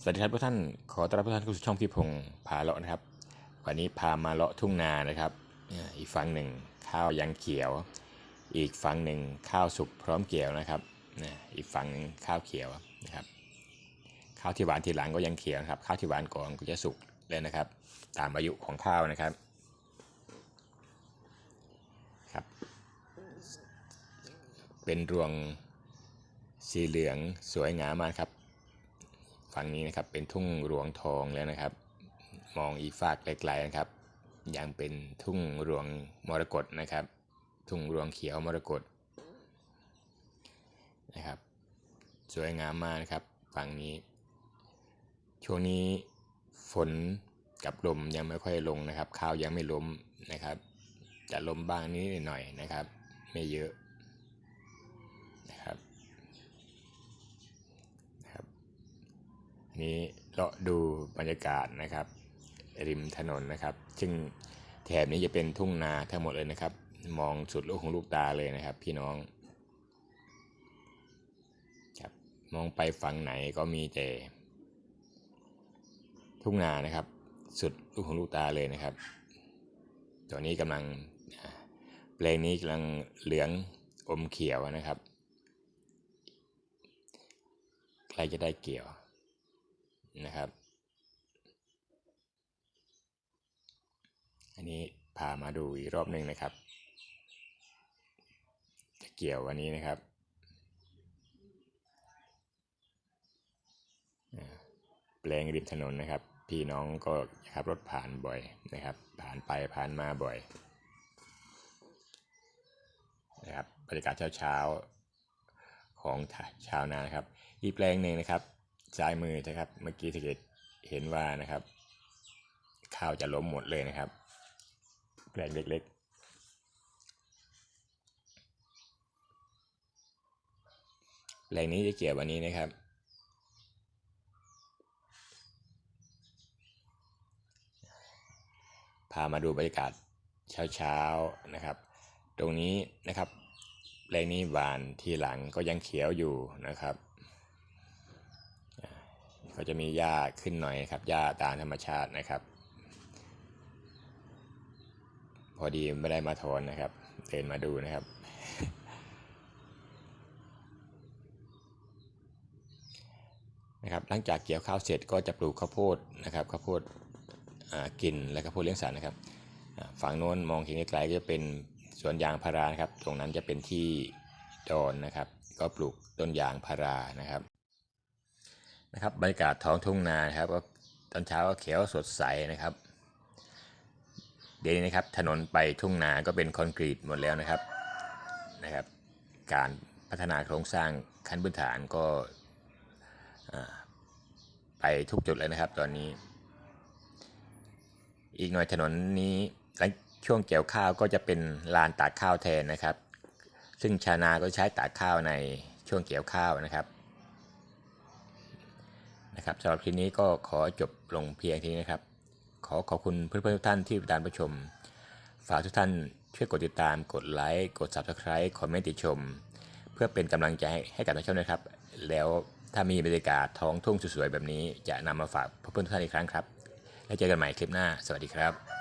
สวัสดีครับทุกท่าน ขอต้อนรับทุกท่านเข้าสู่ช่องพี่พงศ์พาเลาะนะครับ วันนี้พามาเลาะทุ่งนานะครับ อีกฝั่งหนึ่งข้าวยังเขียว อีกฝั่งหนึ่งข้าวสุกพร้อมเกี่ยวนะครับนี่อีกฝั่งหนึ่งข้าวเขียวนะครับ ข้าวที่หวานทีหลังก็ยังเขียวนะครับ ข้าวที่หวานก่อนก็จะสุกเลยนะครับ ตามอายุของข้าวนะครับ ครับ เป็นรวงสีเหลืองสวยงามมากครับ ฝั่งนี้นะครับเป็นทุ่งหลวงทองแล้วนะครับ มองอีกฝากไกลๆนะครับ ยังเป็นทุ่งหลวงมรกตนะครับ ทุ่งหลวงเขียวมรกตนะครับสวยงามมากนะครับฝั่งนี้ ช่วงนี้ฝนกับลมยังไม่ค่อยลงนะครับ ข้าวยังไม่ล้มนะครับ จะล้มบ้างนิดหน่อยนะครับ ไม่เยอะนะครับนะครับ นี้เราดูบรรยากาศนะครับ ริมถนนนะครับ ซึ่งแถบนี้จะเป็นทุ่งนาทั้งหมดเลยนะครับ มองสุดลูกของลูกตาเลยนะครับ พี่น้องครับมองไปฝั่งไหนก็มีแต่ทุ่งนานะครับ สุดลูกของลูกตาเลยนะครับตอนนี้กำลังอ่าแปลงนี้กำลังเหลืองอมเขียวนะครับใกล้จะได้เกี่ยว นะครับ อันนี้พามาดูอีกรอบหนึ่งนะครับ จะเกี่ยววันนี้นะครับแปลงริมถนนนะครับ พี่น้องก็ขับรถผ่านบ่อยนะครับ ผ่านไปผ่านมาบ่อยนะครับบรรยากาศเช้าๆของชาวนานะครับ อีกแปลงหนึ่งนะครับ ซ้ายมือนะครับ เมื่อกี้สังเกตเห็นว่านะครับ ข้าวจะล้มหมดเลยนะครับแปลงเล็กๆแปลงนี้จะเกี่ยววันนี้นะครับพามาดูบรรยากาศเช้าๆนะครับ ตรงนี้นะครับแปลงนี้หวานทีหลังก็ยังเขียวอยู่นะครับ ก็จะมีหญ้าขึ้นหน่อยนะครับหญ้าตามธรรมชาตินะครับ พอดีไม่ได้มาถอนนะครับเดินมาดูนะครับ นะครับ หลังจากเกี่ยวข้าวเสร็จก็จะปลูกข้าวโพดนะครับข้าวโพดกินและข้าวโพดเลี้ยงสัตว์นะครับฝั่งโน้นมองเห็นไกลๆก็จะเป็นสวนยางพารานะครับ ตรงนั้นจะเป็นที่ดอนนะครับ ก็ปลูกต้นยางพารานะครับ นะครับบรรยากาศท้องทุ่งนานะครับก็ตอนเช้าก็เขียวสดใสนะครับ เดี๋ยวนี้นะครับ ถนนไปทุ่งนาก็เป็นคอนกรีตหมดแล้วนะครับนะครับ การพัฒนาโครงสร้างขั้นพื้นฐานก็ไปทุกจุดเลยนะครับ ตอนนี้ อีกหน่อยถนนนี้หลังช่วงเกี่ยวข้าวก็จะเป็นลานตากข้าวแทนนะครับ ซึ่งชาวนาก็ใช้ตากข้าวในช่วงเกี่ยวข้าวนะครับ นะครับสำหรับคลิปนี้ก็ขอจบลงเพียงเท่านี้นะครับ ขอขอบคุณเพื่อนๆทุกท่านที่ติดตามรับชม ฝากทุกท่านช่วยกดติดตาม กดไลค์ กด Subscribe คอมเมนต์ติชม เพื่อเป็นกำลังใจให้กับทางช่องนะครับ แล้วถ้ามีบรรยากาศท้องทุ่งสวยๆแบบนี้ จะนำมาฝากเพื่อนๆทุกท่านอีกครั้งครับ แล้วเจอกันใหม่คลิปหน้า สวัสดีครับ